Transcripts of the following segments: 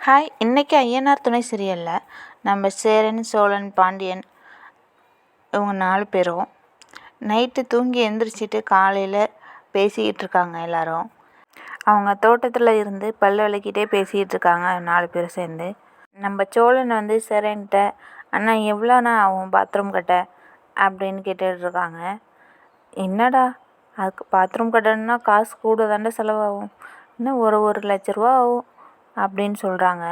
Hi இன்றைக்கி ஐயனார் துணை சீரியலில் நம்ம சேரன் சோழன் பாண்டியன் இவங்க நாலு பேரும் நைட்டு தூங்கி எந்திரிச்சிட்டு காலையில் பேசிக்கிட்டு இருக்காங்க எல்லாரும். அவங்க தோட்டத்தில் இருந்து பல் விளக்கிட்டே பேசிக்கிட்டு இருக்காங்க நாலு பேரும் சேர்ந்து. நம்ம சோழன் வந்து சேரன்கிட்ட அண்ணா எவ்வளோண்ணா ஆகும் பாத்ரூம் கட்ட? அப்படின்னு கேட்டுட்டு இருக்காங்க. என்னடா அதுக்கு பாத்ரூம் கட்டணுன்னா காசு கூட தாண்டா செலவாகும். இன்னும் ஒரு ஒரு லட்ச ரூபா ஆகும். அப்படின்னு சொல்கிறாங்க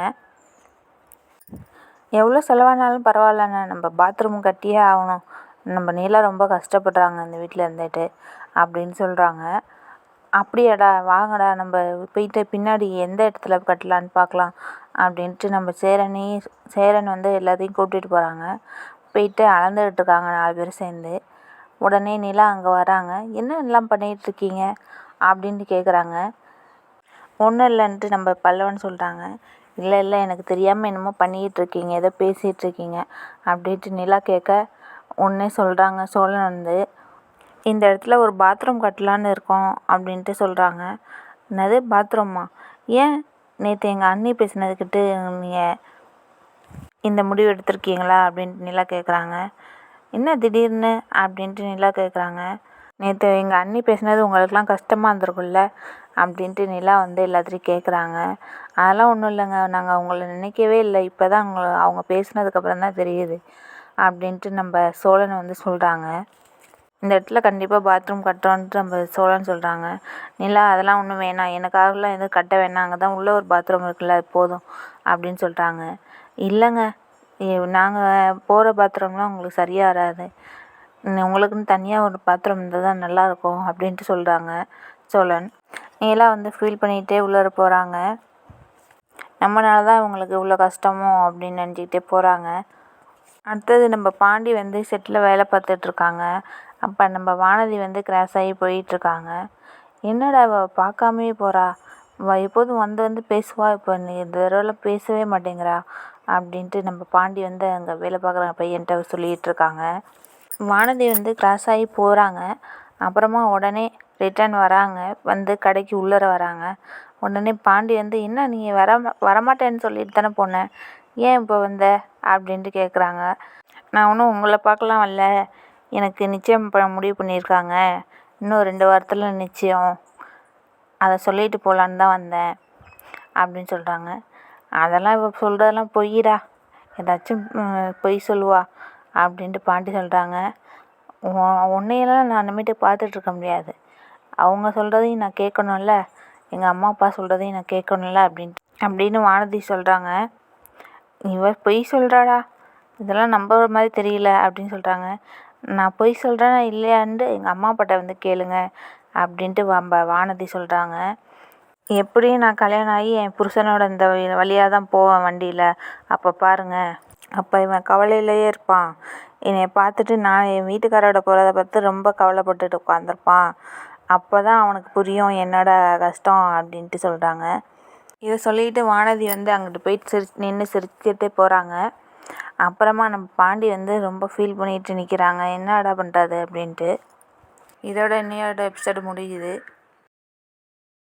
எவ்வளோ செலவானாலும் பரவாயில்லண்ணா. நம்ம பாத்ரூம் கட்டியே ஆகணும். நம்ம நீலா ரொம்ப கஷ்டப்படுறாங்க இந்த வீட்டில் இருந்துட்டு அப்படின்னு சொல்கிறாங்க அப்படியாடா வாங்கடா நம்ம போயிட்டு பின்னாடி எந்த இடத்துல கட்டலான்னு பார்க்கலாம் அப்படின்ட்டு நம்ம சேரனே சேரன் வந்து எல்லாத்தையும் கூட்டிகிட்டு போகிறாங்க போயிட்டு அளந்துக்கிட்டு இருக்காங்க நாலு பேரும் சேர்ந்து. உடனே நிலா அங்கே வராங்க. என்ன எல்லாம் பண்ணிகிட்ருக்கீங்க அப்படின்ட்டு கேட்குறாங்க ஒன்றும் இல்லைன்ட்டு நம்ம பல்லவன் சொல்கிறாங்க இல்லை இல்லை எனக்கு தெரியாமல் என்னமோ பண்ணிக்கிட்டு இருக்கீங்க ஏதோ பேசிகிட்டு இருக்கீங்க அப்படின்ட்டு நிலா கேட்க உடனே சொல்கிறாங்க சோழன் வந்து இந்த இடத்துல ஒரு பாத்ரூம் கட்டலான்னு இருக்கோம் அப்படின்ட்டு சொல்கிறாங்க என்னது பாத்ரூமா? ஏன் நேற்று எங்கள் அண்ணி பேசினதுக்கிட்டு நீங்கள் இந்த முடிவு எடுத்திருக்கீங்களா? அப்படின்ட்டு நிலா கேட்குறாங்க. என்ன திடீர்னு? அப்படின்ட்டு நிலா கேட்குறாங்க. நேற்று எங்கள் அண்ணி பேசினது உங்களுக்கெலாம் கஷ்டமாக இருந்திருக்கும்ல அப்படின்ட்டு நிலா வந்து எல்லாத்துட்டையும் கேட்குறாங்க அதெல்லாம் ஒன்றும் இல்லைங்க. நாங்கள் அவங்கள நினைக்கவே இல்லை. இப்போ தான் அவங்க அவங்க பேசினதுக்கப்புறம் தான் தெரியுது அப்படின்ட்டு நம்ம சோழன் வந்து சொல்கிறாங்க இந்த இடத்துல கண்டிப்பாக பாத்ரூம் கட்டுறோன்ட்டு நம்ம சோழன் சொல்கிறாங்க நிலா அதெல்லாம் ஒன்றும் வேணாம். எனக்காகலாம் எதுவும் கட்ட வேணாம். அங்கே தான் உள்ளே ஒரு பாத்ரூம் இருக்குல்ல அது போதும் அப்படின்னு சொல்கிறாங்க இல்லைங்க. நாங்கள் போகிற பாத்ரூம்லாம் உங்களுக்கு சரியாக வராது. உங்களுக்குன்னு தனியாக ஒரு பாத்ரூம் இருந்தால் தான் நல்லாயிருக்கும் அப்படின்ட்டு சொல்கிறாங்க சோழன். நீலா வந்து ஃபீல் பண்ணிகிட்டே உள்ளார போகிறாங்க நம்மனால தான் இவங்களுக்கு இவ்வளோ கஷ்டமோ அப்படின்னு நினச்சிக்கிட்டே போகிறாங்க அடுத்தது நம்ம பாண்டி வந்து செட்டில் வேலை பார்த்துட்ருக்காங்க அப்போ நம்ம வானதி வந்து கிராஸ் ஆகி போயிட்டுருக்காங்க என்னடா அவள் பார்க்காமயே போகிறா அவள் எப்போதும் வந்து வந்து பேசுவா. இப்போ நீ இந்த தடவைலாம் பேசவே மாட்டேங்கிறா அப்படின்ட்டு நம்ம பாண்டி வந்து அங்கே வேலை பார்க்குற பையன்கிட்ட சொல்லிகிட்டு இருக்காங்க. வானதி வந்து கிராஸ் ஆகி போகிறாங்க அப்புறமா உடனே ரிட்டன் வராங்க. வந்து கடைக்கு உள்ளார வராங்க. உடனே பாண்டி வந்து என்ன நீ வர வரமாட்டேன்னு சொல்லிட்டு தானே போனேன் ஏன் இப்போ வந்த? அப்படின்ட்டு கேட்குறாங்க நான் ஒன்றும் உங்களை பார்க்கலாம் வரல எனக்கு நிச்சயம் முடிவு பண்ணியிருக்காங்க. இன்னும் ரெண்டு வாரத்தில் நிச்சயம். அதை சொல்லிட்டு போகலான்னு தான் வந்தேன். அப்படின்னு சொல்கிறாங்க அதெல்லாம் இப்போ சொல்கிறதெல்லாம் பொய்யிடா ஏதாச்சும் பொய் சொல்லுவா. அப்படின்ட்டு பாண்டி சொல்கிறாங்க உன்னையெல்லாம் நான் இனிமேட்டு பார்த்துட்ருக்க முடியாது. அவங்க சொல்கிறதையும் நான் கேட்கணும்ல. எங்கள் அம்மா அப்பா சொல்கிறதையும் நான் கேட்கணும்ல அப்படின்ட்டு. அப்படின்னு வானதி சொல்கிறாங்க இவ பொய் சொல்கிறாடா இதெல்லாம் நம்புற மாதிரி தெரியல அப்படின்னு சொல்கிறாங்க நான் பொய் சொல்கிறேன் இல்லையான்ட்டு எங்கள் அம்மா அப்பாட்ட வந்து கேளுங்க அப்படின்ட்டு வம்ப வானதி சொல்கிறாங்க எப்படியும் நான் கல்யாணம் ஆகி என் புருஷனோட இந்த வழியாக தான் போவேன் வண்டியில். அப்போ பாருங்கள் அப்போ இவன் கவலையிலேயே இருப்பான். என்னை பார்த்துட்டு நான் என் வீட்டுக்காரோட போகிறத பார்த்து ரொம்ப கவலைப்பட்டுட்டு உட்காந்துருப்பான் அப்போ தான் அவனுக்கு புரியும் என்னோட கஷ்டம் அப்படின்ட்டு சொல்கிறாங்க இதை சொல்லிட்டு வானதி வந்து அங்கிட்டு போயிட்டு சிரி நின்று சிரிச்சுட்டே போகிறாங்க அப்புறமா நம்ம பாண்டி வந்து ரொம்ப ஃபீல் பண்ணிட்டு நிற்கிறாங்க என்னடா பண்ணுறது அப்படின்ட்டு. இதோட இன்னையோட எபிசோடு முடியுது.